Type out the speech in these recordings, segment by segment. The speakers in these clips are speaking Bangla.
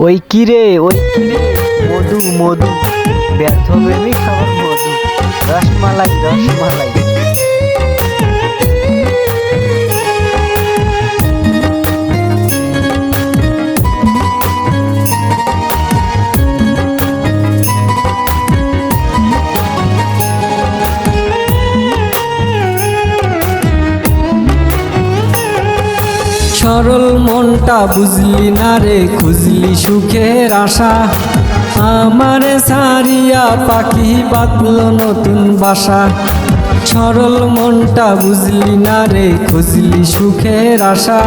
ওই কিরে ওই কিরে মধু মধু। ব্যর্থ প্রেমিক সবার মধু। রসমালাই রসমালাই। সরল মনটা বুঝলি না রে, খুঁজলি সুখের আশা। আমারে সারিয়া পাখি বাঁধল নতুন বাসা। সরল মনটা বুঝলি না রে, খুঁজলি সুখের আশা।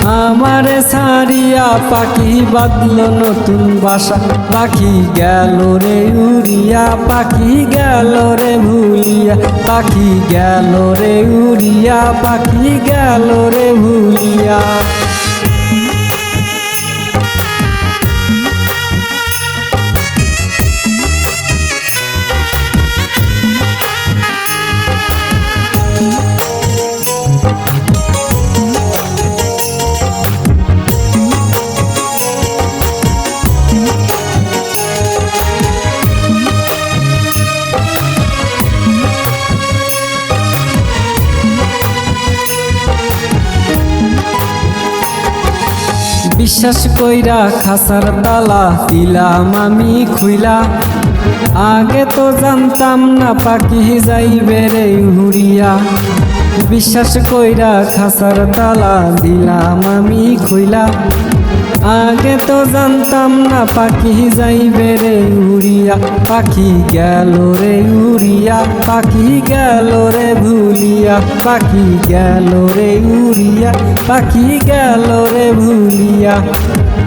আমারে সারিয়া পাখি বাঁধল নতুন বাসা। পাখি গেল রে উড়িয়া, পাখি গেল রে ভুলিয়া। পাখি গেল রে উড়িয়া, পাখি গেল রে ভুলিয়া। বিশ্বাস কইরা খাসার তালা দিলাম আমি খুইলা। আগে তো জানতাম না পাখি যাইবে রে হুড়িয়া বিশ্বাস কইরা খাসার তালা দিলাম আমি খুইলা। আগে তো জানতাম না পাখি যাইবে রে উড়িয়া। পাখি গেল রে উড়িয়া, পাখি গেল রে ভুলিয়া। পাখি গেল রে উড়িয়া, পাখি গেল রে ভুলিয়া।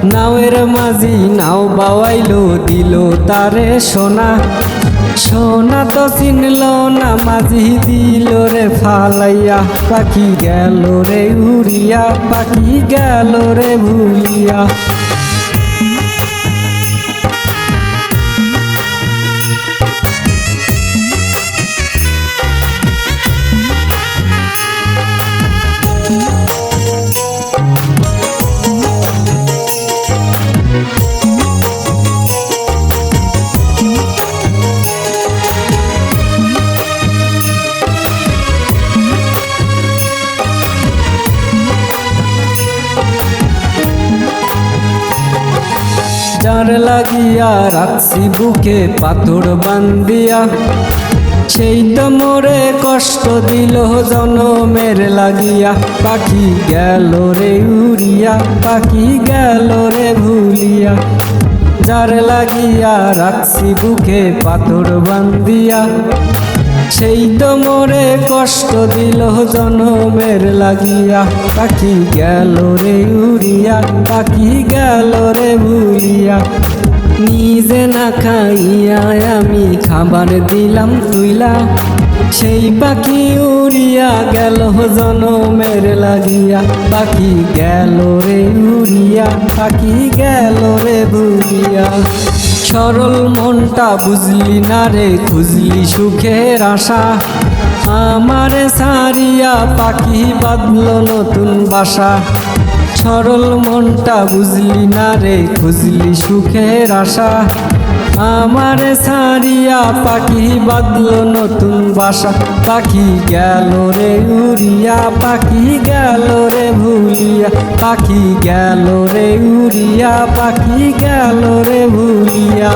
নাওয়ের মাঝি নাও বাওয়াইলো, দিল তারে সোনা। সোনা তো চিনল না, মাঝি দিল রে ফালাইয়া। পাখি গেল রে উড়িয়া, পাখি গেল রে ভুলিয়া। যার লাগিয়া রাখছি বুকে পাথর বান্দিয়া সেই তো মোরে কষ্ট দিল জনমের লাগিয়া। পাখি গেল রে উড়িয়া, পাখি গেল রে ভুলিয়া। যার লাগিয়া রাখছি বুকে পাথর বান্দিয়া সেই তো মোরে কষ্ট দিল জনমের লাগিয়া। পাখি গেল রে উড়িয়া, পাখি গেল রে ভুলিয়া। নিজে না খাইয়া আমি খাবার দিলাম তুইলা সেই পাখি উড়িয়া গেল জনমের লাগিয়া। পাখি গেল রে উড়িয়া, পাখি গেল রে ভুলিয়া সরল মনটা বুঝলি না রে, খুঁজলি সুখের আশা। আমারে সারিয়া পাখি বাঁধল নতুন বাসা। সরল মনটা বুঝলি না রে, খুঁজলি সুখের আশা। আমারে সারিয়া পাখি বাঁধল নতুন বাসা। পাখি গেল রে উড়িয়া, পাখি গেল রে ভুলিয়া। পাখি গেল রে উড়িয়া, পাখি গেল রে ভুলিয়া।